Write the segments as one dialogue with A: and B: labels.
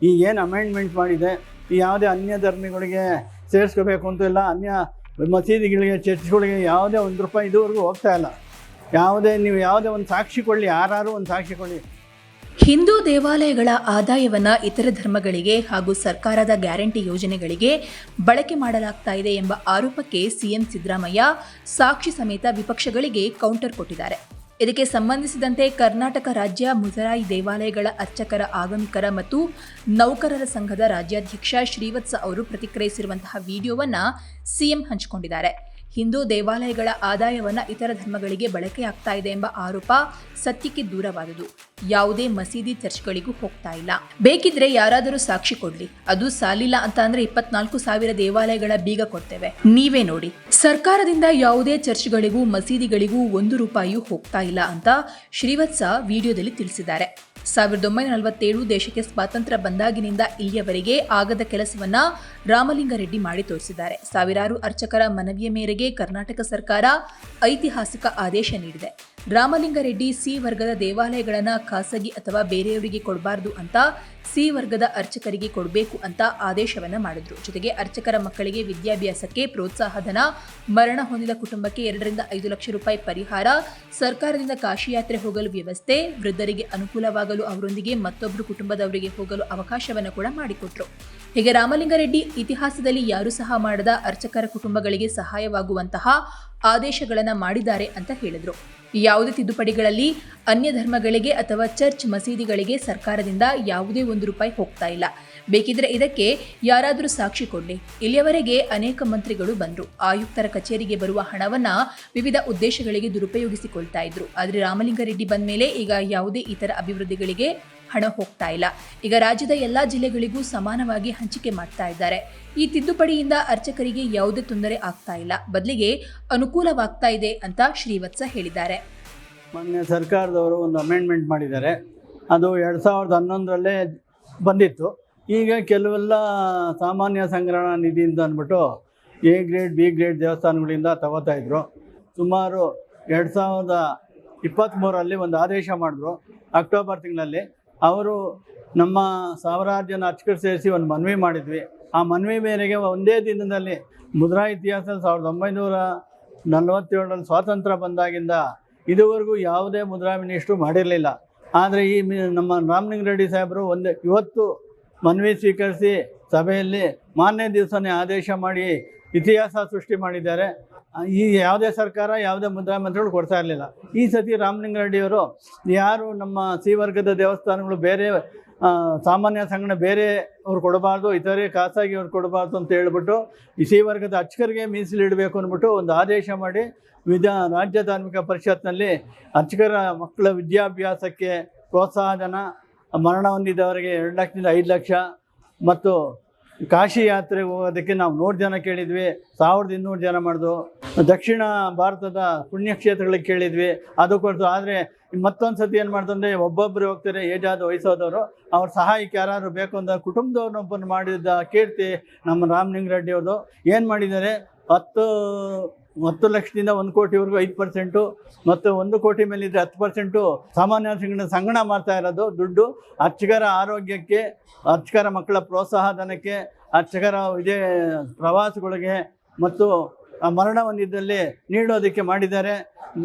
A: ಈಗ ಏನು ಅಮೆಂಡ್ಮೆಂಟ್ ಮಾಡಿದೆ? ಯಾವುದೇ ಅನ್ಯ ಧರ್ಮಿಗಳಿಗೆ ಸೇರಿಸ್ಕೋಬೇಕು ಅಂತ ಇಲ್ಲ, ಅನ್ಯ ಮಸೀದಿಗಳಿಗೆ, ಚರ್ಚ್ಗಳಿಗೆ ಯಾವುದೇ ಒಂದು ರೂಪಾಯಿ ಇದುವರೆಗೂ ಹೋಗ್ತಾ ಇಲ್ಲ. ಯಾವುದೇ, ನೀವು ಯಾವುದೇ ಒಂದು ಸಾಕ್ಷಿ ಕೊಡಲಿ ಯಾರು ಒಂದು ಸಾಕ್ಷಿ ಕೊಡಲಿ.
B: ಹಿಂದೂ ದೇವಾಲಯಗಳ ಆದಾಯವನ್ನ ಇತರ ಧರ್ಮಗಳಿಗೆ ಹಾಗೂ ಸರ್ಕಾರದ ಗ್ಯಾರಂಟಿ ಯೋಜನೆಗಳಿಗೆ ಬಳಕೆ ಮಾಡಲಾಗ್ತಾ ಇದೆ ಎಂಬ ಆರೋಪಕ್ಕೆ ಸಿಎಂ ಸಿದ್ದರಾಮಯ್ಯ ಸಾಕ್ಷಿ ಸಮೇತ ವಿಪಕ್ಷಗಳಿಗೆ ಕೌಂಟರ್ ಕೊಟ್ಟಿದ್ದಾರೆ. ಇದಕ್ಕೆ ಸಂಬಂಧಿಸಿದಂತೆ ಕರ್ನಾಟಕ ರಾಜ್ಯ ಮುಜರಾಯಿ ದೇವಾಲಯಗಳ ಅರ್ಚಕರ, ಆಗಮಿಕರ ಮತ್ತು ನೌಕರರ ಸಂಘದ ರಾಜ್ಯಾಧ್ಯಕ್ಷ ಶ್ರೀವತ್ಸ ಅವರು ಪ್ರತಿಕ್ರಿಯಿಸಿರುವಂತಹ ವಿಡಿಯೋವನ್ನು ಸಿಎಂ ಹಂಚಿಕೊಂಡಿದ್ದಾರೆ. ಹಿಂದೂ ದೇವಾಲಯಗಳ ಆದಾಯವನ್ನ ಇತರ ಧರ್ಮಗಳಿಗೆ ಬಳಕೆಯಾಗ್ತಾ ಇದೆ ಎಂಬ ಆರೋಪ ಸತ್ಯಕ್ಕೆ ದೂರವಾದುದು. ಯಾವುದೇ ಮಸೀದಿ ಚರ್ಚ್ಗಳಿಗೂ ಹೋಗ್ತಾ ಇಲ್ಲ. ಬೇಕಿದ್ರೆ ಯಾರಾದರೂ ಸಾಕ್ಷಿ ಕೊಡ್ಲಿ. ಅದು ಸಾಲಿಲ್ಲ ಅಂತ ಅಂದ್ರೆ ಇಪ್ಪತ್ನಾಲ್ಕು ಸಾವಿರ ದೇವಾಲಯಗಳ ಬೀಗ ಕೊಡ್ತೇವೆ. ನೀವೇ ನೋಡಿ. ಸರ್ಕಾರದಿಂದ ಯಾವುದೇ ಚರ್ಚ್ಗಳಿಗೂ ಮಸೀದಿಗಳಿಗೂ ಒಂದು ರೂಪಾಯಿಯೂ ಹೋಗ್ತಾ ಇಲ್ಲ ಅಂತ ಶ್ರೀವತ್ಸ ವಿಡಿಯೋದಲ್ಲಿ ತಿಳಿಸಿದ್ದಾರೆ. ಸಾವಿರದ ಒಂಬೈನೂರ ನಲವತ್ತೇಳು ದೇಶಕ್ಕೆ ಸ್ವಾತಂತ್ರ್ಯ ಬಂದಾಗಿನಿಂದ ಇಲ್ಲಿಯವರೆಗೆ ಆಗದ ಕೆಲಸವನ್ನ ರಾಮಲಿಂಗಾರೆಡ್ಡಿ ಮಾಡಿ ತೋರಿಸಿದ್ದಾರೆ. ಸಾವಿರಾರು ಅರ್ಚಕರ ಮನವಿಯ ಮೇರೆಗೆ ಕರ್ನಾಟಕ ಸರ್ಕಾರ ಐತಿಹಾಸಿಕ ಆದೇಶ ನೀಡಿದೆ. ರಾಮಲಿಂಗಾರೆಡ್ಡಿ ಸಿ ವರ್ಗದ ದೇವಾಲಯಗಳನ್ನ ಖಾಸಗಿ ಅಥವಾ ಬೇರೆಯವರಿಗೆ ಕೊಡಬಾರದು ಅಂತ ಸಿ ವರ್ಗದ ಅರ್ಚಕರಿಗೆ ಕೊಡಬೇಕು ಅಂತ ಆದೇಶವನ್ನ ಮಾಡಿದ್ರು. ಜೊತೆಗೆ ಅರ್ಚಕರ ಮಕ್ಕಳಿಗೆ ವಿದ್ಯಾಭ್ಯಾಸಕ್ಕೆ ಪ್ರೋತ್ಸಾಹಧನ ಮರಣ ಹೊಂದಿದ ಕುಟುಂಬಕ್ಕೆ ಎರಡರಿಂದ ಐದು ಲಕ್ಷ ರೂಪಾಯಿ ಪರಿಹಾರ, ಸರ್ಕಾರದಿಂದ ಕಾಶಿ ಯಾತ್ರೆ ಹೋಗಲು ವ್ಯವಸ್ಥೆ, ವೃದ್ಧರಿಗೆ ಅನುಕೂಲವಾಗಲು ಅವರೊಂದಿಗೆ ಮತ್ತೊಬ್ಬರು ಕುಟುಂಬದವರಿಗೆ ಹೋಗಲು ಅವಕಾಶವನ್ನು ಕೂಡ ಮಾಡಿಕೊಟ್ರು. ಹೀಗೆ ರಾಮಲಿಂಗಾರೆಡ್ಡಿ ಇತಿಹಾಸದಲ್ಲಿ ಯಾರೂ ಸಹ ಮಾಡದ ಅರ್ಚಕರ ಕುಟುಂಬಗಳಿಗೆ ಸಹಾಯವಾಗುವಂತಹ ಆದೇಶಗಳನ್ನು ಮಾಡಿದ್ದಾರೆ ಅಂತ ಹೇಳಿದರು. ಯಾವುದೇ ತಿದ್ದುಪಡಿಗಳಲ್ಲಿ ಅನ್ಯ ಧರ್ಮಗಳಿಗೆ ಅಥವಾ ಚರ್ಚ್ ಮಸೀದಿಗಳಿಗೆ ಸರ್ಕಾರದಿಂದ ಯಾವುದೇ ಒಂದು ರೂಪಾಯಿ ಹೋಗ್ತಾ ಇಲ್ಲ. ಬೇಕಿದ್ರೆ ಇದಕ್ಕೆ ಯಾರಾದರೂ ಸಾಕ್ಷಿ ಕೊಡಲಿ. ಇಲ್ಲಿಯವರೆಗೆ ಅನೇಕ ಮಂತ್ರಿಗಳು ಬಂದರು. ಆಯುಕ್ತರ ಕಚೇರಿಗೆ ಬರುವ ಹಣವನ್ನ ವಿವಿಧ ಉದ್ದೇಶಗಳಿಗೆ ದುರುಪಯೋಗಿಸಿಕೊಳ್ತಾ ಇದ್ರು. ಆದರೆ ರಾಮಲಿಂಗಾರೆಡ್ಡಿ ಬಂದ ಮೇಲೆ ಈಗ ಯಾವುದೇ ಇತರ ಅಭಿವೃದ್ಧಿಗಳಿಗೆ ಹಣ ಹೋಗ್ತಾ ಇಲ್ಲ. ಈಗ ರಾಜ್ಯದ ಎಲ್ಲಾ ಜಿಲ್ಲೆಗಳಿಗೂ ಸಮಾನವಾಗಿ ಹಂಚಿಕೆ ಮಾಡ್ತಾ ಇದ್ದಾರೆ. ಈ ತಿದ್ದುಪಡಿಯಿಂದ ಅರ್ಚಕರಿಗೆ ಯಾವುದೇ ತೊಂದರೆ ಆಗ್ತಾ ಇಲ್ಲ. ಬದಲಿಗೆ ಅನುಕೂಲವಾಗ್ತಾ ಇದೆ ಅಂತ ಶ್ರೀವತ್ಸ ಹೇಳಿದ್ದಾರೆ.
A: ಮೊನ್ನೆ ಸರ್ಕಾರದವರು ಒಂದು ಅಮೆಂಡ್ಮೆಂಟ್ ಮಾಡಿದ್ದಾರೆ. ಅದು ಎರಡು ಸಾವಿರದ ಹನ್ನೊಂದರಲ್ಲೇ ಬಂದಿತ್ತು. ಈಗ ಕೆಲವೆಲ್ಲ ಸಾಮಾನ್ಯ ಸಂಗ್ರಹಣಾ ನಿಧಿ ಅಂತ ಅಂದ್ಬಿಟ್ಟು ಎ ಗ್ರೇಡ್, ಬಿ ಗ್ರೇಡ್ ದೇವಸ್ಥಾನಗಳಿಂದ ತಗೋತಾ ಇದ್ರು. ಸುಮಾರು ಎರಡು ಸಾವಿರದ ಇಪ್ಪತ್ತ್ಮೂರರಲ್ಲಿ ಒಂದು ಆದೇಶ ಮಾಡಿದ್ರು. ಅಕ್ಟೋಬರ್ ತಿಂಗಳಲ್ಲಿ ಅವರು ನಮ್ಮ ಸಾವಿರಾರು ಜನ ಸೇರಿಸಿ ಒಂದು ಮನವಿ ಮಾಡಿದ್ವಿ. ಆ ಮನವಿ ಮೇರೆಗೆ ಒಂದೇ ದಿನದಲ್ಲಿ ಮುದ್ರಾ ಇತಿಹಾಸದಲ್ಲಿ ಸಾವಿರದ ಒಂಬೈನೂರ ನಲವತ್ತೇಳರಲ್ಲಿ ಸ್ವಾತಂತ್ರ್ಯ ಬಂದಾಗಿಂದ ಇದುವರೆಗೂ ಯಾವುದೇ ಮುದ್ರಾ ಮಿನಿಸ್ಟ್ರು ಮಾಡಿರಲಿಲ್ಲ. ಆದರೆ ಈ ನಮ್ಮ ರಾಮಲಿಂಗ ರೆಡ್ಡಿ ಸಾಹೇಬರು ಒಂದು ಇವತ್ತು ಮನವಿ ಸ್ವೀಕರಿಸಿ ಸಭೆಯಲ್ಲಿ ಮಾನ್ಯ ದಿವಸನೇ ಆದೇಶ ಮಾಡಿ ಇತಿಹಾಸ ಸೃಷ್ಟಿ ಮಾಡಿದ್ದಾರೆ. ಈ ಯಾವುದೇ ಸರ್ಕಾರ ಯಾವುದೇ ಮುದ್ರಾಮಂತ್ರಿಗಳು ಕೊಡ್ತಾ ಇರಲಿಲ್ಲ. ಈ ಸತಿ ರಾಮಲಿಂಗ ರೆಡ್ಡಿಯವರು ಯಾರು ನಮ್ಮ ಸಿ ವರ್ಗದ ದೇವಸ್ಥಾನಗಳು ಬೇರೆ ಸಾಮಾನ್ಯ ಸಂಘಟನೆ ಬೇರೆ ಅವ್ರು ಕೊಡಬಾರ್ದು, ಇತರೆ ಖಾಸಗಿ ಅವ್ರು ಕೊಡಬಾರ್ದು ಅಂತ ಹೇಳ್ಬಿಟ್ಟು ಈ ಸಿ ವರ್ಗದ ಅರ್ಚಕರಿಗೆ ಮೀಸಲಿಡಬೇಕು ಅಂದ್ಬಿಟ್ಟು ಒಂದು ಆದೇಶ ಮಾಡಿ ವಿಧಾ, ರಾಜ್ಯ ಧಾರ್ಮಿಕ ಪರಿಷತ್ನಲ್ಲಿ ಅರ್ಚಕರ ಮಕ್ಕಳ ವಿದ್ಯಾಭ್ಯಾಸಕ್ಕೆ ಪ್ರೋತ್ಸಾಹಧನ ಮರಣ ಹೊಂದಿದವರಿಗೆ ಎರಡು ಲಕ್ಷದಿಂದ ಐದು ಲಕ್ಷ ಮತ್ತು ಕಾಶಿ ಯಾತ್ರೆಗೆ ಹೋಗೋದಕ್ಕೆ ನಾವು ನೂರು ಜನ ಕೇಳಿದ್ವಿ, ಸಾವಿರದ ಇನ್ನೂರು ಜನ ಮಾಡಿದ್ವು ದಕ್ಷಿಣ ಭಾರತದ ಪುಣ್ಯಕ್ಷೇತ್ರಗಳಿಗೆ ಕೇಳಿದ್ವಿ. ಅದು ಕೊಡ್ತು ಆದರೆ ಮತ್ತೊಂದು ಸತಿ ಏನು ಮಾಡ್ತಂದ್ರೆ ಒಬ್ಬೊಬ್ಬರು ಹೋಗ್ತಾರೆ ಏಜಾದ ವಯಸ್ಸಾದವರು. ಅವ್ರ ಸಹಾಯಕ್ಕೆ ಯಾರು ಬೇಕು ಅಂತ ಕುಟುಂಬದವ್ರನ್ನೊಬ್ಬರು ಮಾಡಿದ್ದ ಕೀರ್ತಿ ನಮ್ಮ ರಾಮಲಿಂಗ ರೆಡ್ಡಿ ಅವ್ರದ್ದು ಏನು ಮಾಡಿದ್ದಾರೆ? ಹತ್ತು ಹತ್ತು ಲಕ್ಷದಿಂದ ಒಂದು ಕೋಟಿವರೆಗೂ ಐದು ಪರ್ಸೆಂಟು, ಮತ್ತು ಒಂದು ಕೋಟಿ ಮೇಲಿದ್ರೆ ಹತ್ತು ಪರ್ಸೆಂಟು ಸಾಮಾನ್ಯ ಸಂಘಟನೆ ಸಂಗಣ ಮಾಡ್ತಾ ಇರೋದು ದುಡ್ಡು. ಅರ್ಚಕರ ಆರೋಗ್ಯಕ್ಕೆ, ಅರ್ಚಕರ ಮಕ್ಕಳ ಪ್ರೋತ್ಸಾಹಧನಕ್ಕೆ, ಅರ್ಚಕರ ಇದೇ ಪ್ರವಾಸಗಳಿಗೆ ಮತ್ತು ಮರಣ ಹೊಂದಿದ್ದಲ್ಲಿ ನೀಡೋದಕ್ಕೆ ಮಾಡಿದ್ದಾರೆ.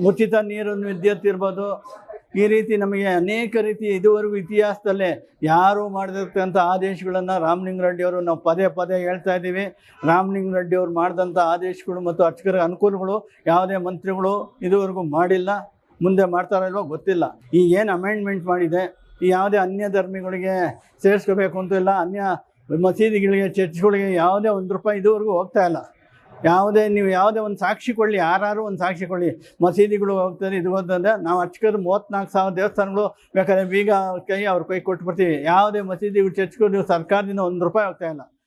A: ಉಚಿತ ನೀರು ವಿದ್ಯುತ್ ಇರ್ಬೋದು ಈ ರೀತಿ ನಮಗೆ ಅನೇಕ ರೀತಿ ಇದುವರೆಗೂ ಇತಿಹಾಸದಲ್ಲೇ ಯಾರು ಮಾಡಿರ್ತಕ್ಕಂಥ ಆದೇಶಗಳನ್ನು ರಾಮಲಿಂಗ ರೆಡ್ಡಿಯವರು ನಾವು ಪದೇ ಪದೇ ಹೇಳ್ತಾ ಇದ್ದೀವಿ. ರಾಮಲಿಂಗ ರೆಡ್ಡಿಯವರು ಮಾಡಿದಂಥ ಆದೇಶಗಳು ಮತ್ತು ಅರ್ಚಕರ ಅನುಕೂಲಗಳು ಯಾವುದೇ ಮಂತ್ರಿಗಳು ಇದುವರೆಗೂ ಮಾಡಿಲ್ಲ, ಮುಂದೆ ಮಾಡ್ತಾರೋ ಇಲ್ವೋ ಗೊತ್ತಿಲ್ಲ. ಈ ಏನು ಅಮೆಂಡ್ಮೆಂಟ್ ಮಾಡಿದೆ, ಈ ಯಾವುದೇ ಅನ್ಯ ಧರ್ಮಿಗಳಿಗೆ ಸೇರಿಸ್ಕೋಬೇಕು ಅಂತೂ ಇಲ್ಲ, ಅನ್ಯ ಮಸೀದಿಗಳಿಗೆ, ಚರ್ಚ್ಗಳಿಗೆ ಯಾವುದೇ ಒಂದು ರೂಪಾಯಿ ಇದುವರೆಗೂ ಹೋಗ್ತಾ ಇಲ್ಲ. ಯಾವುದೇ, ನೀವು ಯಾವುದೇ ಒಂದು ಸಾಕ್ಷಿ ಕೊಡಲಿ ಯಾರು ಒಂದು ಸಾಕ್ಷಿ ಕೊಡಲಿ, ಮಸೀದಿಗಳು ಹೋಗ್ತಾರೆ, ಇದು ಹೋದಂದ್ರೆ ನಾವು ಅರ್ಚಕರು ಮೂವತ್ತ್ನಾಲ್ಕು ಸಾವಿರ ದೇವಸ್ಥಾನಗಳು ಬೇಕಾದ್ರೆ ಬೀಗ ಕೈ ಅವ್ರ ಕೈ ಕೊಟ್ಟು ಬರ್ತೀವಿ. ಯಾವುದೇ ಮಸೀದಿಗಳು ಚರ್ಚ್ಗಳು, ನೀವು ಸರ್ಕಾರದಿಂದ ಒಂದು ರೂಪಾಯಿ ಹೋಗ್ತಾ ಇಲ್ಲ.